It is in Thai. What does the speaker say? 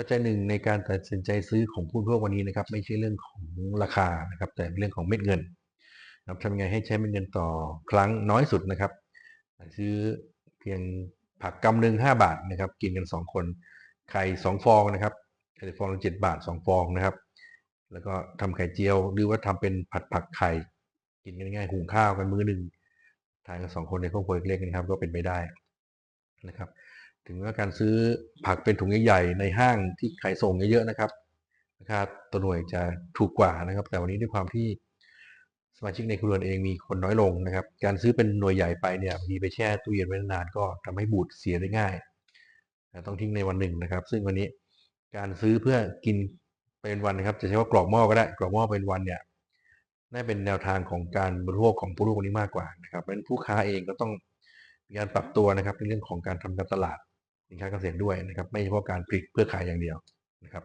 ปัจจัยหนึ่งในการตัดสินใจซื้อของผู้บริโภควันนี้นะครับ ไม่ใช่เรื่องของราคานะครับ แต่เป็นเรื่องของเม็ดเงินนะครับทำยังไงให้ใช้เม็ดเงินต่อครั้งน้อยสุดนะครับ ซื้อเพียงผักกำหนึ่งห้าบาทนะครับ กินกันสองคนไข่สองฟองนะครับไข่ฟองละเจ็ดบาทสองฟองนะครับ แล้วก็ทำไข่เจียวหรือว่าทำเป็นผัดผักไข่กินกันง่ายๆหุงข้าวกันมื้อหนึ่งทานกันสองคนในครอบครัวเล็กๆนะครับ ก็เป็นไปได้นะครับ ถึงว่าการซื้อผักเป็นถุงใหญ่ๆในห้างที่ขายส่งเยอะๆนะครับราคาตัวหน่วยจะถูกกว่านะครับ แต่วันนี้ด้วยความที่สมาชิกในครัวเรือนเองมีคนน้อยลงนะครับ การซื้อเป็นหน่วยใหญ่ไปเนี่ยบางทีไปแช่ตู้เย็นไว้นานก็ทำให้บูดเสียได้ง่าย ต้องทิ้งในวันหนึ่งนะครับ ซึ่งวันนี้การซื้อเพื่อกินเป็นวันนะครับ จะใช้ว่ากรอกหม้อก็ได้ กรอกหม้อเป็นวันเนี่ยน่าเป็นแนวทางของการบริโภคของผู้รู้คนนี้มากกว่านะครับเพราะฉะนั้นผู้ค้าเองก็ต้องมีการปรับตัวนะครับในเรื่องของการทำการตลาด สินค้าเกษตรด้วยนะครับ ไม่เฉพาะการผลิตเพื่อขายอย่างเดียวนะครับ